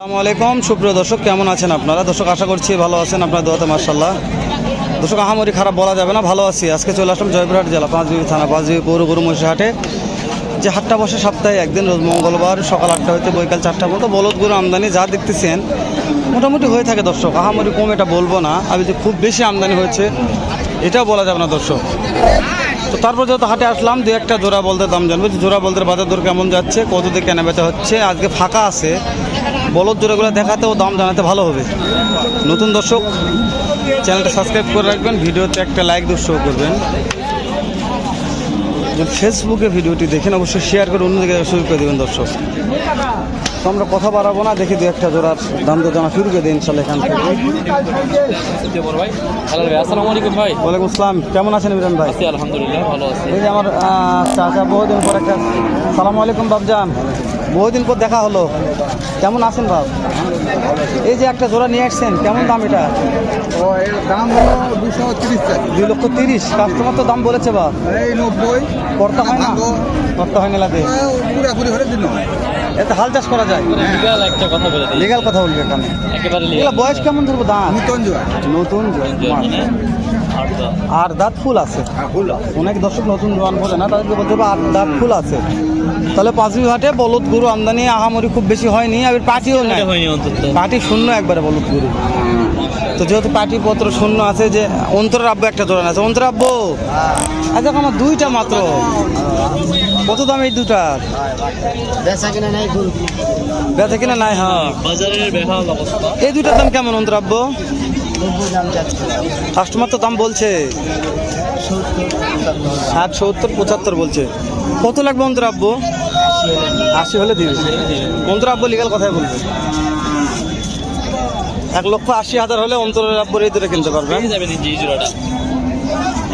আসসালামু আলাইকুম। সুপ্রিয় দর্শক, কেমন আছেন আপনারা? দর্শক, আশা করছি ভালো আছেন আপনার দোয়াতে মার্শাল্লাহ দর্শক, আহামরি খারাপ বলা যাবে না, ভালো আছি। আজকে চলে আসলাম জয়পুরহাট জেলা, পাঁচবিবি থানা, পাঁচবিবি পৌর গরু হাটে যে হাটটা বসে সপ্তাহে একদিন, রোজ মঙ্গলবার সকাল আটটা হইতে বৈকাল চারটা পর্যন্ত বলদ আমদানি যা দেখতেছেন, মোটামুটি হয়ে থাকে দর্শক। আহামরি কম এটা বলব না আমি যে খুব বেশি আমদানি হয়েছে, এটাও বলা যাবে না দর্শক। তো তারপর যত হাটে আসলাম দু একটা জোড়া বলতে দাম জানব। যে জোড়া বলতে বাজার দর কেমন যাচ্ছে, কত দিয়ে কেনা বেচা হচ্ছে, আজকে ফাঁকা আছে। বলদ জোড়াগুলো দেখাতেও দাম জানাতে ভালো হবে। নতুন দর্শক, চ্যানেলটা সাবস্ক্রাইব করে রাখবেন, ভিডিওতে একটা লাইক দুঃসহ করবেন। ফেসবুকে ভিডিওটি দেখেন, অবশ্যই শেয়ার করে অন্যদিকে শুরু করে দেবেন দর্শক। তো আমরা কথা বাড়াবো না, দেখি দু একটা জোড়ার দাম তো জানা শুরু করে দিন ইনশাল্লাহ এখান থেকে। ওয়ালাইকুম আসসালাম, কেমন আছেন ইমরান ভাই? আলহামদুলিল্লাহ ভালো আছি আমার চাচা, বহুদিন পর একটা সালাম আলাইকুম বাবজান বহুদিন পর দেখা হলো। কেমন আছেন ভাব? এই যে একটা জোড়া নিয়ে আসছেন কেমন দাম এটা? দাম দুশো তিরিশ দুই লক্ষ তিরিশ কাস্টমার তো দাম বলেছে বাপ এই নব্বই। কর্তা হয় না। কর্তা হয় না লাগে পুরাপুরি হলে দিন এতে হাল চাষ করা যায়। লিগাল একটা কথা বলে দিই লিগাল কথা বলবে এখানে। একেবারে লিগাল বয়স কেমন ধরবো? দাম নতুন জোয়ার। নতুন মানে আর দাঁত ফুল আছে। হ্যাঁ অনেক দর্শক নতুন জোয়ান বলে না তাদেরকে বলতে হবে আর দাঁত ফুল আছে। তাহলে পাঁচবি ঘাটে বলদ গরু আমদানি আহামরি খুব বেশি হয়নি আর পাটিও নাই। পাটি শূন্য একবারে বলদ গরু। তো যেহেতু পাটি পত্র শূন্য আছে যে অন্তরের আব্বু একটা জোড়ান আছে অন্তর আব্বু আচ্ছা আমার দুইটা মাত্র। কত দাম এই দুটার বেচা কিনা নাই বেচা কিনা নাই হ্যাঁ। বাজারের বেহাল অবস্থা। এই দুটার দাম কেমন অন্তর আব্বু যাচ্ছে। কাস্টমার তো দাম বলছে। ষাট সত্তর পঁচাত্তর বলছে। কত লাগবে অন্তর আব্বু আশি হলে দিবে। অন্তর আব্বু লিগাল কথাই বলবে। এক লক্ষ আশি হাজার হলে অন্তরের আব্বুর এই দূরে কিনতে পারবেন। যাবেন জোড়াটা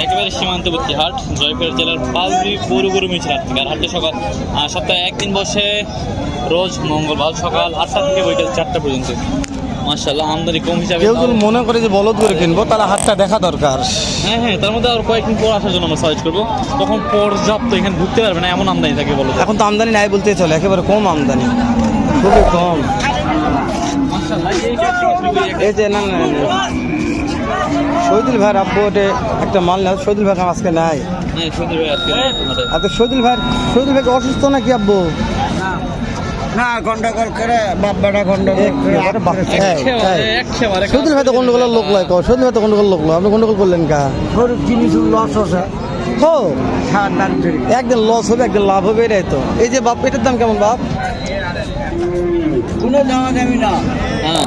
একেবারে সীমান্তবর্তী হাট জয়পুর জেলার পালবি পৌর গরু মিছিল হাট থেকে আর হাটটা সকাল সপ্তাহে একদিন বসে রোজ মঙ্গলবার সকাল আটটা থেকে বৈকাল চারটা পর্যন্ত। মার্শাল্লাহ আমদানি কম হিসাবে কেউ যদি মনে করে যে বলদ করে কিনবো তাহলে হাটটা দেখা দরকার। হ্যাঁ হ্যাঁ তার মধ্যে আর কয়েকদিন পর আসার জন্য আমরা সার্চ করব। তখন পর্যাপ্ত এখানে ঢুকতে পারবে না এমন আমদানি থাকে বলো এখন তো আমদানি নাই বলতেই চলে একেবারে কম আমদানি। খুবই কম। এই যে না না না। শহীদুল ভাইয়ের আব্বু ওটে একটা মাল নেয় শহীদুল ভাই আজকে নাই। সুন্দর ভাই আজকে আচ্ছা শহীদুল ভাই শহীদুল ভাই অসুস্থ নাকি আব্বু? না গন্ডগোল করে গন্ডগোল শহীদুল ভাই তো গন্ডগোলের লোক লয় কো শহীদুল ভাই তো গন্ডগোল লোক লয় আপনি গন্ডগোল করলেন কা? জিনিস লস হো একদিন লস হবে একদিন লাভ হবে এটাই তো। এই যে বাপ এটার দাম কেমন বাপ? কোনো দাম দামি না। হ্যাঁ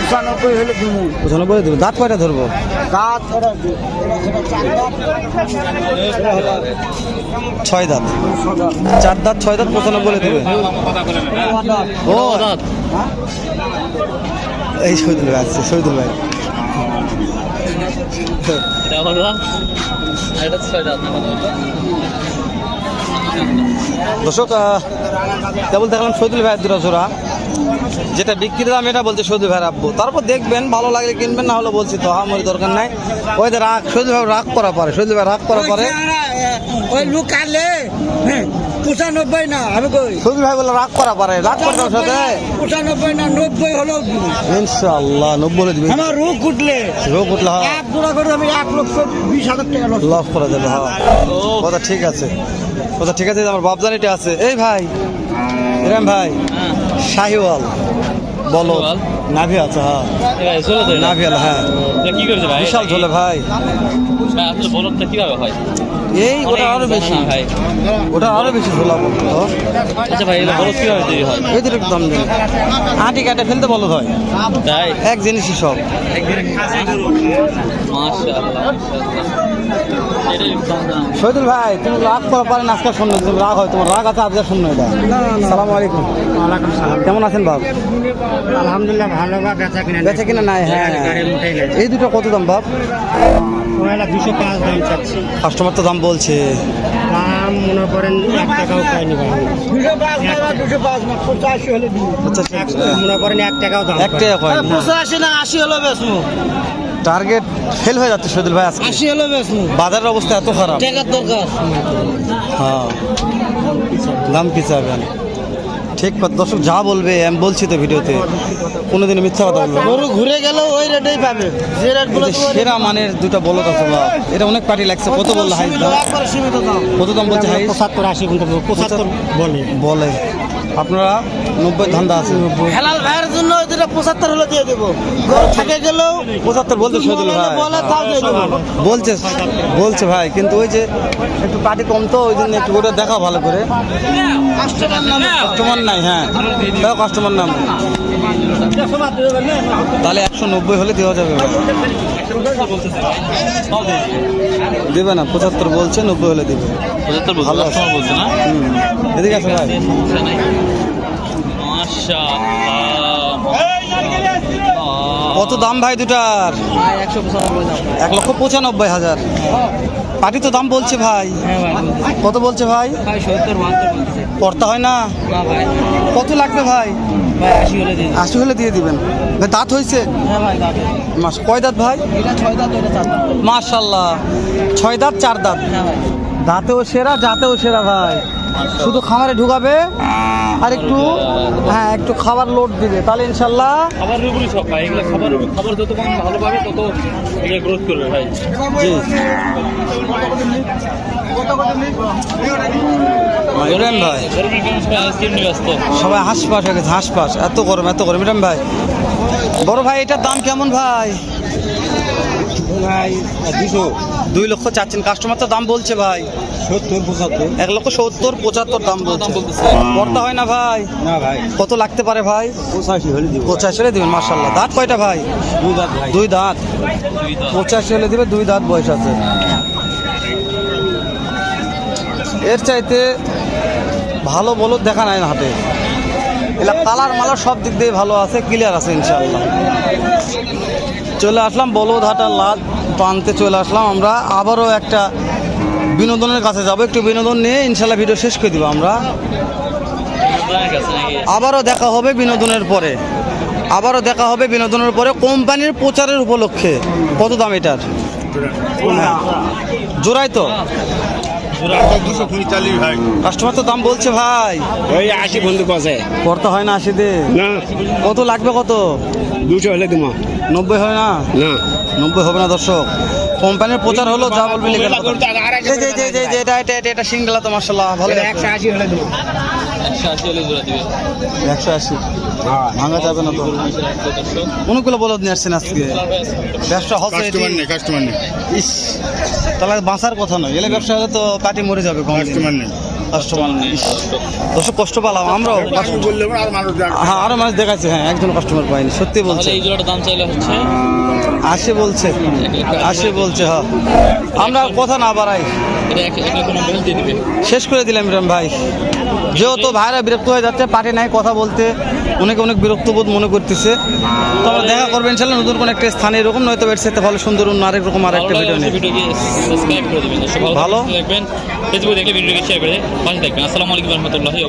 পঁচানব্বই হলে দিমু। পঁচানব্বই দেবো দাঁত কয়টা ধরবো? হলো ছয় দাঁত। চার দাঁত ছয় দাঁত পঁচানব্বই দেবে। ও দাঁত। এই শহীদুল ভাই আসছে শহীদুল ভাই। দাঁত দাঁত। দর্শক কেবল দেখলাম শহীদুল ভাইয়ের দুটো জোড়া। যেটা বিক্রির দাম এটা বলছে শহীদুল ভাই আব্বু। তারপর দেখবেন ভালো লাগলে কিনবেন না হলে বলছি তো আমার দরকার নাই। ওই যে রাগ শহীদুল ভাই রাগ করা পারে শহীদুল ভাই রাগ করা পারে। ওই লোক কাটলে পঁচানব্বই না আমি কই? শহীদুল ভাই বলে রাগ করা পারে রাগ করতে ওর সাথে। পঁচানব্বই না নব্বই দিব। ইনশাআল্লাহ নব্বই দিবে। আমার রোগ উঠলে রোগ উঠলে হ্যাঁ। এক জোড়া করে আমি এক লক্ষ বিশ হাজার টাকা লস করা যাবে হ্যাঁ। কথা ঠিক আছে। কথা ঠিক আছে আমার বাপজানিটা আছে। এই ভাই ইরাম ভাই হ্যাঁ। শাহিওয়াল বলো? নাভি আছে হ্যাঁ? নাভিয়াল হ্যাঁ। কি করছে ভাই? বিশাল ঝোলে ভাই। আসলে বলদটা কীভাবে হয়? এই ওটা আরও বেশি। ভাই ওটা আরও বেশি ঝোলা বলতো আচ্ছা ভাই এটা বলদ কীভাবে তৈরি হয়? এই দুটো দাম দিন। আটি কাটে ফেলতে বলো ভাই। তাই? এক জিনিসই সব। শহীদুল ভাই তুমি রাগ করা পারেন আজকে শুনবে তুমি রাগ হয় তোমার রাগ আছে আজকে শুনবে এটা। সালাম আলাইকুম। ওয়ালাইকুম সালাম। কেমন আছেন বাপ? আলহামদুলিল্লাহ ভালো বা বেচা কিনা বেচে কিনা নাই হ্যাঁ। এই দুটো কত দাম বাপ? দুশো পাঁচ দাম চাচ্ছি। কাস্টমার তো দাম বলছে দাম মনে করেন এক টাকাও পাইনি দুশো পাঁচ দুশো পাঁচ হলে আচ্ছা মনে করেন এক টাকাও দাম এক টাকা হয় পঁচাশি না আশি হলো বেশ টার্গেট ফেল হয়ে যাচ্ছে শহীদুল ভাই আজকে। আশি হলো বেসমু বাজারের অবস্থা এত খারাপ। টাকার দরকার। হ্যাঁ। দাম কি চাবেন ঠিক কথা। দর্শক যা বলবে আমি বলছি তো ভিডিওতে। কোনোদিন মিথ্যা কথা বলব। গরু ঘুরে গেলেও ওই রেটেই পাবে। যে রেট বলে সেরা মানের দুটো বলো কথা বা এটা অনেক পার্টি লাগছে। কত বলল হাই কত দাম বলছে হাইস পঁচাত্তর আশি পঁচাত্তর বলে। বলে। আপনারা নব্বই ধান্দা আছে। হেলাল ভাইয়ের জন্য দুটা পঁচাত্তর হলে দিয়ে দেবো। থাকে গেলেও পঁচাত্তর বলতে শহীদুল ভাই। বলছে বলছে ভাই কিন্তু ওই যে একটু পার্টি কম তো ওই জন্য একটু ওটা দেখা ভালো করে। কাস্টমার নাই হ্যাঁ। তাও কাস্টমার নাম। তাহলে একশো নব্বই হলে দেওয়া যাবে ভাই। দেবে না পঁচাত্তর বলছে নব্বই হলে দেবে পঁচাত্তর ভালো। বলছে না এদিকে আছে ভাই। কত দাম ভাই দুটার? এক লক্ষ পঁচানব্বই হাজার। পার্টি তো দাম বলছে ভাই। কত বলছে ভাই? পড়তা হয় না? কত লাগবে ভাই? আশি হলে দিয়ে দিবেন। দাঁত হয়েছে? মাস কয় দাঁত ভাই? মাশাল্লাহ। ছয় দাঁত চার দাঁত। দাঁতেও সেরা জাতেও সেরা ভাই। শুধু খামারে ঢুকাবে আর একটু হ্যাঁ একটু খাবার লোড দিবে। তাহলে ইনশাল্লাহ খাবারের উপরই সব ভাই এগুলো খাবার খাবার যত কম ভালো পাবে তত এটা গ্রোথ করবে ভাই। জি। ভাই। সবাই ব্যস্ত হয়ে গেছে হাঁসপাস এত গরম এত গরম। ইব্রাহিম ভাই বড় ভাই এটার দাম কেমন ভাই? দুশো। দুই লক্ষ চাচ্ছেন কাস্টমার তো দাম বলছে ভাই। সত্তর পঁচাত্তর। এক লক্ষ সত্তর পঁচাত্তর দাম বলছে। দাম হয় না ভাই? না ভাই। কত লাগতে পারে ভাই? পঁচাশি হলে দিব। পঁচাশি হলে দিবেন মার্শাল্লাহ দাঁত কয়টা ভাই? দুই দাঁত ভাই। দুই দাঁত? পঁচাশি হলে দিবে দুই দাঁত বয়স আছে। এর চাইতে ভালো বলদ দেখা নাই না হাটে। এলা কালার মালার সব দিক দিয়ে ভালো আছে ক্লিয়ার আছে ইনশাল্লাহ চলে আসলাম বলদ হাটার লাদ প্রান্তে চলে আসলাম। আমরা আবারও একটা বিনোদনের কাছে যাব। একটু বিনোদন নিয়ে ইনশাল্লাহ ভিডিও শেষ করে দিব আমরা। আবারও দেখা হবে বিনোদনের পরে। আবারও দেখা হবে বিনোদনের পরে। কোম্পানির প্রচারের উপলক্ষে। কত দাম এটার? হ্যাঁ। জোড়াই তো। কাস্টমার তো দাম বলছে ভাই। ওই আশি বন্ধু করতে হয় না আশি দে কত লাগবে কত? দুশো হলে দিব। নব্বই হয় না? না। নব্বই হবে না দর্শক। কোম্পানির প্রচার হলো যা বলবি এটা এটা এটা সিঙ্গেলা তো মার্শাল্লাহ ভালো একশো আশি হলে একশো আশি আশি। ভাঙা যাবে না তো। দর্শক। অনেকগুলো বলদ নিয়ে আসছেন আজকে। ব্যবসা হচ্ছে এটি। কাস্টমার নেই কাস্টমার নেই ইস তাহলে বাঁচার কথা নয়। এলে ব্যবসা হলে তো পার্টি মরে যাবে কাস্টমার নেই কাস্টমার নেই। দর্শক কষ্ট পালাম আমরাও হ্যাঁ আরও মাছ দেখাচ্ছে হ্যাঁ একজন কাস্টমার পাইনি সত্যি বলছে। তাহলে এই দাম চাইলে হচ্ছে? আসে বলছে আসে বলছে হ্যাঁ। আমরা কথা না বাড়াই। শেষ করে দিলাম ভাই। যেহেতু ভাইরা বিরক্ত হয়ে যাচ্ছে পার্টি নাই কথা বলতে। অনেকে অনেক বিরক্ত বোধ মনে করতেছে। তো আমরা দেখা করবেন ইনশাল্লাহ নতুন কোনো একটা স্থানে এরকম নয়তো এর সাথে ভালো সুন্দর অন্য আরেক রকম আর একটা ভিডিও নেই ভালো। দেখবেন ফেসবুক দেখলে ভিডিওকে শেয়ার করে পাশে দেখবেন আসসালামু আলাইকুম রহমতুল্লাহি